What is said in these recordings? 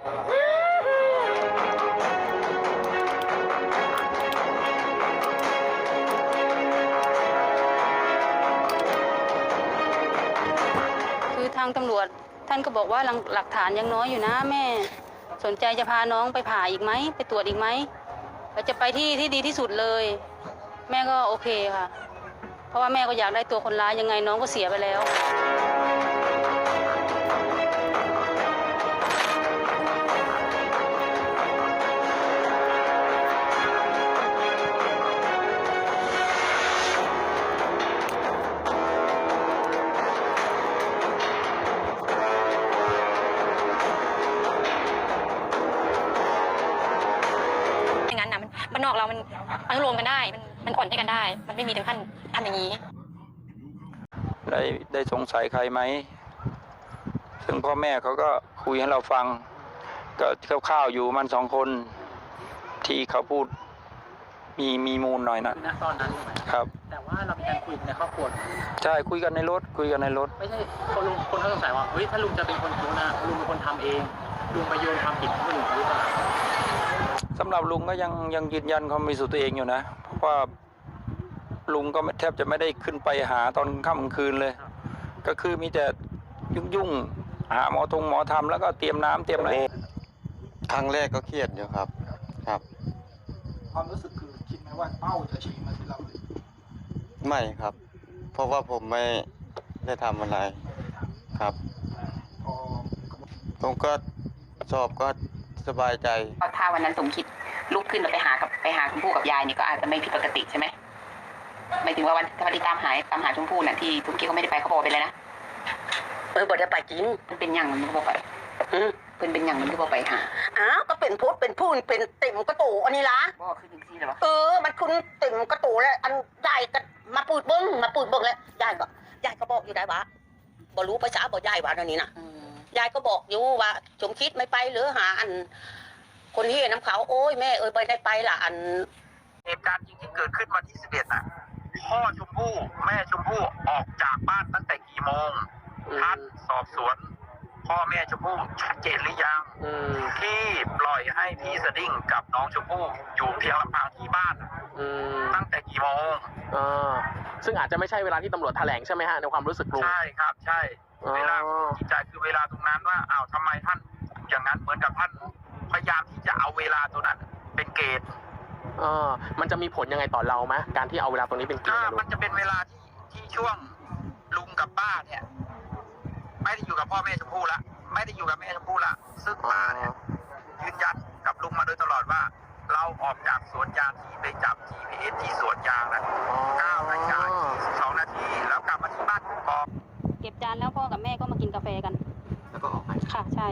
คือทางตำรวจท่านก็บอกว่าหลังหลักฐานยังน้อยอยู่นะแม่ สนใจจะพาน้องไปผ่าอีกไหม ไปตรวจอีกไหมเราจะไปที่ที่ดีที่สุดเลย แม่ก็โอเคค่ะ เพราะว่าแม่ก็อยากได้ตัวคนร้ายยังไงน้องก็เสียไปแล้ว อนุโลมกันได้ มันมันอ่อนให้กันได้ มันไม่มีถึงขั้นทำอย่างนี้ ได้ได้สงสัยใครไหม ซึ่งพ่อแม่เขาก็คุยให้เราฟัง ก็คร่าวๆอยู่มันสองคนที่เขาพูดมีมีมูลหน่อยนะณตอนนั้นถูกไหมครับ แต่ว่าเรามีการคุยในครอบครัวใช่คุยกันในรถคุยกันในรถ ไม่ใช่คนลุงคนเขาสงสัยว่าเฮ้ยถ้าลุงจะเป็นคนรู้นะลุงเป็นคนทำเองลุงไปโยนความผิดให้คนอื่นเขาหรือเปล่า สำหรับลุงก็ยังยังยืนยันความบริสุทธิ์ตัวเองอยู่นะเพราะว่าลุงก็แทบจะไม่ได้ขึ้นไปหาตอนค่ำกลางคืนเลย ก็คือมีแต่ยุ่งยุ่งๆหาหมอทงหมอทำแล้วก็เตรียมน้ำเตรียมอะไรครั้งแรกก็เครียดอยู่ครับ ครับ ความรู้สึกคือคิดไหมว่าเป้าจะชี้มาที่เราเลยไม่ครับ เพราะว่าผมไม่ได้ทำอะไรครับพอผมก็สอบก็ สบายใจ ถ้าวันนั้นสมคิดลุกขึ้นแล้วไปหากับไปหาชมพู่กับยายนี่ก็อาจจะไม่ผิดปกติใช่ไหมหมายถึงว่าวันที่ตามหายตามหาชมพู่น่ะที่สมคิดเขาไม่ได้ไปเขาบอกไปเลยนะเออบ่ได้ไปจริงมันเป็นหยังมันก็บอกไปอืมเพิ่นเป็นหยังมันก็บอกไปหาอ้าวก็เป็นพุทธเป็นผู้เป็นเต็มกระตูอันนี้ละบอกขึ้นถึงซี่เลยวะเออมันคุณเต็มกระตูแล้วอันยายก็มาปูดเบิ้งมาปูดเบิ้งแล้วยายก็ยายก็บอกอยู่ได้ว่าบ่รู้ภาษาบ่ยายว่าอันนี้นะอืม ยายก็บอกอยู่ว่าสมคิดไม่ไปหรือหาอัน คนที่น้ำเขาโอ้ยแม่เอ้ยไปได้ไปละอันเหตุการณ์จริงที่เกิดขึ้นวันที่11น่ะพ่อชมพู่แม่ชมพู่ออกจากบ้านตั้งแต่กี่โมงท่านสอบสวน พ่อแม่ชมพู่ชัดเจนหรือยังอืมที่ปล่อยให้พี่สดิ้งกับน้องชมพู่อยู่เพียงลำพังที่บ้าน อืมตั้งแต่กี่โมงอ่าซึ่งอาจจะไม่ใช่เวลาที่ตำรวจแถลงใช่ไหมฮะในความรู้สึกลุง ใช่ครับ ใช่ อ๋อ เวลาจิตใจคือเวลาตรงนั้นว่าอ้าวทำไมท่าน อย่างนั้นเหมือนกับท่านพยายามที่จะเอาเวลาตรงนั้นเป็นเกณฑ์เออมันจะมีผลยังไงต่อเราไหมการที่เอาเวลาตรงนี้เป็นเกณถ้าฑ์อะลุมันงจะเป็นเวลาที่ที่ช่วงลุงกับป้าเนี่ย ไม่ได้อยู่กับพ่อแม่ชมพู่ละไม่ได้อยู่กับแม่ชมพู่ละซึ่งป้าเนี่ยยืนยันกับลุงมาโดยตลอดว่า เราออกจากสวนยางที่ไปจับ GPS ที่สวนยางนะ9นาฬิกา22นาทีแล้วกลับมาที่บ้านกอกเก็บจานแล้วพ่อกับแม่ก็มากินกาแฟกัน แล้วก็ออกไปค่ะใช่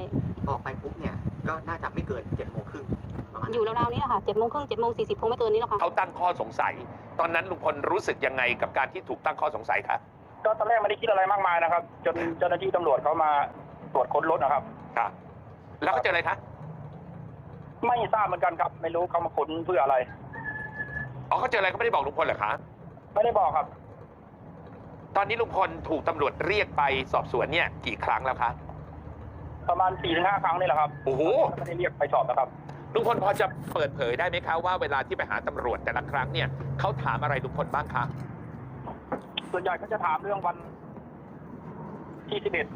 ออกไปปุ๊บเนี่ยก็น่าจะไม่เกินเจ็ดโมงครึ่งประมาณอยู่ราวๆนี้แหละค่ะเจ็ดโมงครึ่งเจ็ดโมงสี่สิบคงไม่เกินนี้หรอกค่ะเขาตั้งข้อสงสัย ตอนนั้นลุงพลรู้สึกยังไงกับการที่ถูกตั้งข้อสงสัยครับก็ตอนแรกไม่ได้คิดอะไรมากมายนะครับ จนเจ้าหน้าที่ตำรวจเขามาตรวจค้นรถนะครับครับแล้วเขาเจออะไรคะ ไม่ทราบเหมือนกันครับ ไม่รู้เขามาค้นเพื่ออะไร อ๋อเขาเจออะไรเขาไม่ได้บอกลุงพลเหรอคะ ไม่ได้บอกครับ ตอนนี้ลุงพลถูกตำรวจเรียกไปสอบสวนเนี่ยกี่ครั้งแล้วคะ ประมาณสี่ถึงห้าครั้งนี่แหละครับโอ้โห ไม่ได้เรียกไปสอบนะครับ ลุงพลพอจะเปิดเผยได้ไหมคะว่าเวลาที่ไปหาตำรวจแต่ละครั้งเนี่ยเขาถามอะไรลุงพลบ้างคะ ส่วนใหญ่ก็จะถามเรื่องวันที่สิบเอ็ด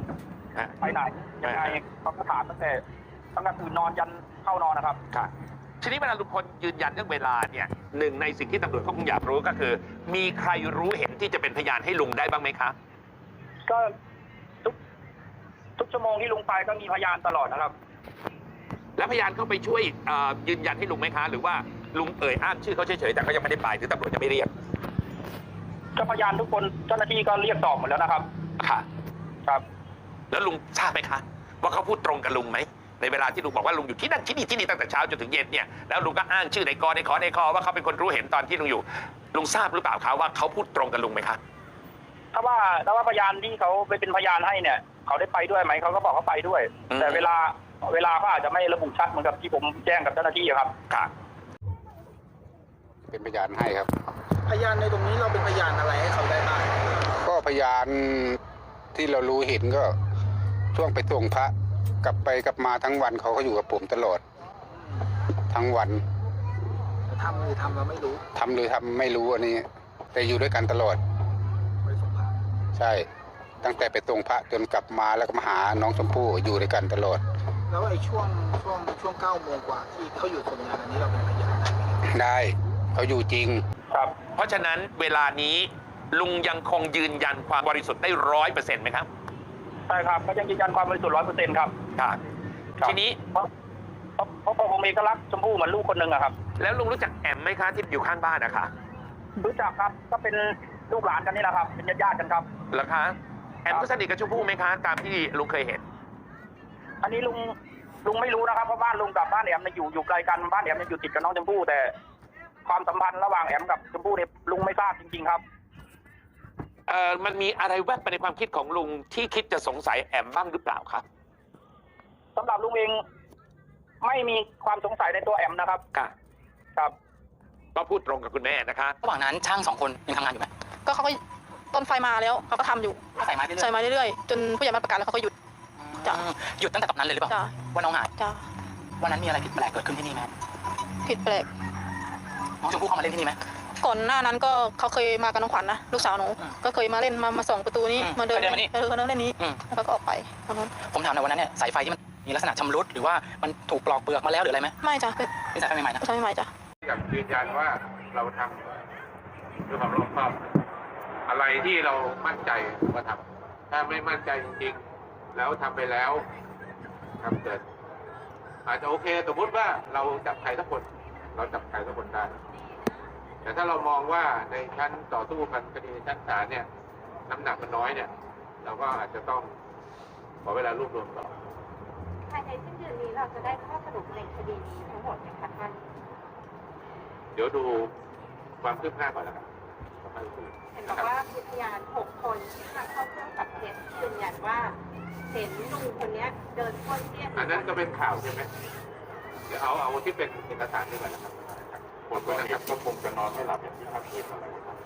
อะไปไหนยังไงเขาก็ถามตั้งแต่ ตั้งแต่ตื่นนอนยันเข้านอนนะครับค่ะทีนี้เวลาลุงพลยืนยันเรื่องเวลาเนี่ยหนึ่งในสิ่งที่ตำรวจเขาคงอยากรู้ก็คือ มีใครรู้เห็นที่จะเป็นพยานให้ลุงได้บ้างไหมคะ ก็ทุกทุกชั่วโมงที่ลุงไปก็มีพยานตลอดนะครับ แล้วพยานเข้าไปช่วยเอ่อยืนยันให้ลุงไหมคะ หรือว่าลุงเอ่ยอ้างชื่อเขาเฉยๆแต่เขายังไม่ได้ไปหรือตำรวจจะไม่เรียกก็พยานทุกคนเจ้าหน้าที่ก็เรียกสอบหมดแล้วนะครับ ค่ะ ครับ แล้วลุงทราบไหมคะ ว่าเขาพูดตรงกับลุงไหม ในเวลาที่ลุงบอกว่าลุงอยู่ที่นั่นที่นี่ที่นี่ตั้งแต่เช้าจนถึงเย็นเนี่ยแล้วลุงก็อ้างชื่อในกอในขอในคอว่าเขาเป็นคนรู้เห็นตอนที่ลุงอยู่ ลุงทราบหรือเปล่าคะว่าเขาพูดตรงกับลุงไหมคะถ้าว่าถ้าว่าพยานที่เขาไปเป็นพยานให้เนี่ย เขาได้ไปด้วยไหมเขาก็บอกเขาไปด้วยอืมแต่เวลาเวลาเขาอาจจะไม่ระบุชัดเหมือนกับที่ผมแจ้งกับเจ้าหน้าที่อะครับค่ะเป็นพยานให้ครับ พยานในตรงนี้เราเป็นพยานอะไรให้เขาได้บ้างก็พยานที่เรารู้เห็นก็ช่วงไปส่งพระ กลับไปกลับมาทั้งวันเขาก็อยู่กับผมตลอด ทั้งวันทำหรือทำเราไม่รู้ทำหรือทำไม่รู้อันนี้ แต่อยู่ด้วยกันตลอดไปส่งพระใช่ ตั้งแต่ไปตรงพระจนกลับมาแล้วก็มาหาน้องชมพู่อยู่ด้วยกันตลอด แล้วไอ้ช่วงช่วงช่วงเก้าโมงกว่าที่เขาอยู่คนงานอันนี้เราเป็นพยานได้ไหมครับได้เขาอยู่จริง ครับ เพราะฉะนั้นเวลานี้ลุงยังคงยืนยันความบริสุทธิ์ได้ร้อยเปอร์เซ็นต์ไหมครับ ใช่ครับก็ยังยืนยันความบริสุทธิ์ร้อยเปอร์เซ็นต์ครับครับ ครับทีนี้ เพราะเพราะเพราะผมเองก็รักชมพู่เหมือนลูกคนหนึ่งอะครับ แล้วลุงรู้จักแอมไหมคะที่อยู่ข้างบ้านนะคะรู้จักครับก็เป็นลูกหลานกันนี่แหละครับ เป็นญาติญาติๆกันครับ เหรอคะแอมก็สนิทกับชมพู่ไหมคะตามที่ลุงเคยเห็น อันนี้ลุงลุงไม่รู้นะครับเพราะบ้านลุงกับบ้านแอมเนี่ยอยู่อยู่ไกลกันบ้านแอมเนี่ยอยู่ติดกับน้องชมพู่แต่ ความสัมพันธ์ระหว่างแอมกับชมพู่เนี่ยลุงไม่ทราบจริงๆครับ เอ่อมันมีอะไรแวบไปในความคิดของลุงที่คิดจะสงสัยแอมบ้างหรือเปล่าครับสำหรับลุงเองไม่มีความสงสัยในตัวแอมนะครับ ค่ะครับ ก็พูดตรงกับคุณแม่นะคะระหว่างนั้นช่างสองคนยังทำงานอยู่ไหมก็เขาก็ต้นไฟมาแล้วเขาก็ทำอยู่ก็ใส่ไม้ไปเรื่ใส่อยมาเรื่อยๆจนผู้ใหญ่มาประกาศแล้วเขาก็หยุด จ้ะ อืมหยุดตั้งแต่ตอนนั้นเลยหรือเปล่าจ้ะว่าน้องหายจ้ะวันนั้นมีอะไรผิดแปลกเกิดขึ้นที่นี่ไหมผิดแปลกน้องชมพู่เข้ามาเล่นที่นี่ไหม ก่อนหน้านั้นก็เขาเคยมากับน้องขวัญนะลูกสาวหนูอืมก็เคยมาเล่นมามาส่องประตูนี้อืมมาเดินเคยเดินมานี่เออเขาเดินเล่นนี้อืม แล้วเขาก็ออกไปตอนนั้นผมถามหน่อยวันนั้นเนี่ยสายไฟที่มันมีลักษณะชำรุดหรือว่ามันถูกปลอกเปลือกมาแล้วหรืออะไรไหมไม่จ้ะเป็นนี่สายไฟใหม่ๆนะ ใช่ไหมจ้ะอยากยืนยันว่าเราทำด้วยความรอบคอบอะไรที่เรามั่นใจก็ทำถ้าไม่มั่นใจจริงๆ แล้วทำไปแล้วทำเกิด อาจจะโอเค สมมติว่าเราจับใครสักคน เราจับใครสักคนได้ แต่ถ้าเรามองว่าในชั้นต่อสู้กันคดีในชั้นศาลเนี่ย น้ำหนักมันน้อยเนี่ย เราก็อาจจะต้องขอเวลารวบรวมต่อภายในสิ้นเดือนนี้เราจะได้ข้อสรุปในคดีนี้ทั้งหมดไหมคะท่านเดี๋ยวดูความคืบหน้าก่อนแล้วกันค่อยคุยเห็นบนะอกครับว่ามีพยานหกคนที่มาเข้าเครื่องจับเท็จยืนยันว่าเห็นลุงคนเนี้ยเดินป้วนเปี้ยนอันนั้นก็เป็นข่าวใช่ไหมเดี๋ยวเอาเอาที่เป็นเอกสารดีกว่านะครับ คนก่อเหตุก็คงจะนอนไม่หลับอย่างที่ทำผิดอะไรครับ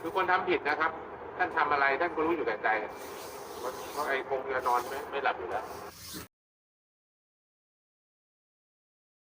คือคนทำผิดนะครับ ท่านทำอะไรท่านก็รู้อยู่แก่ใจเพราะไอ้คงจะนอนไม่ไม่หลับอยู่แล้ว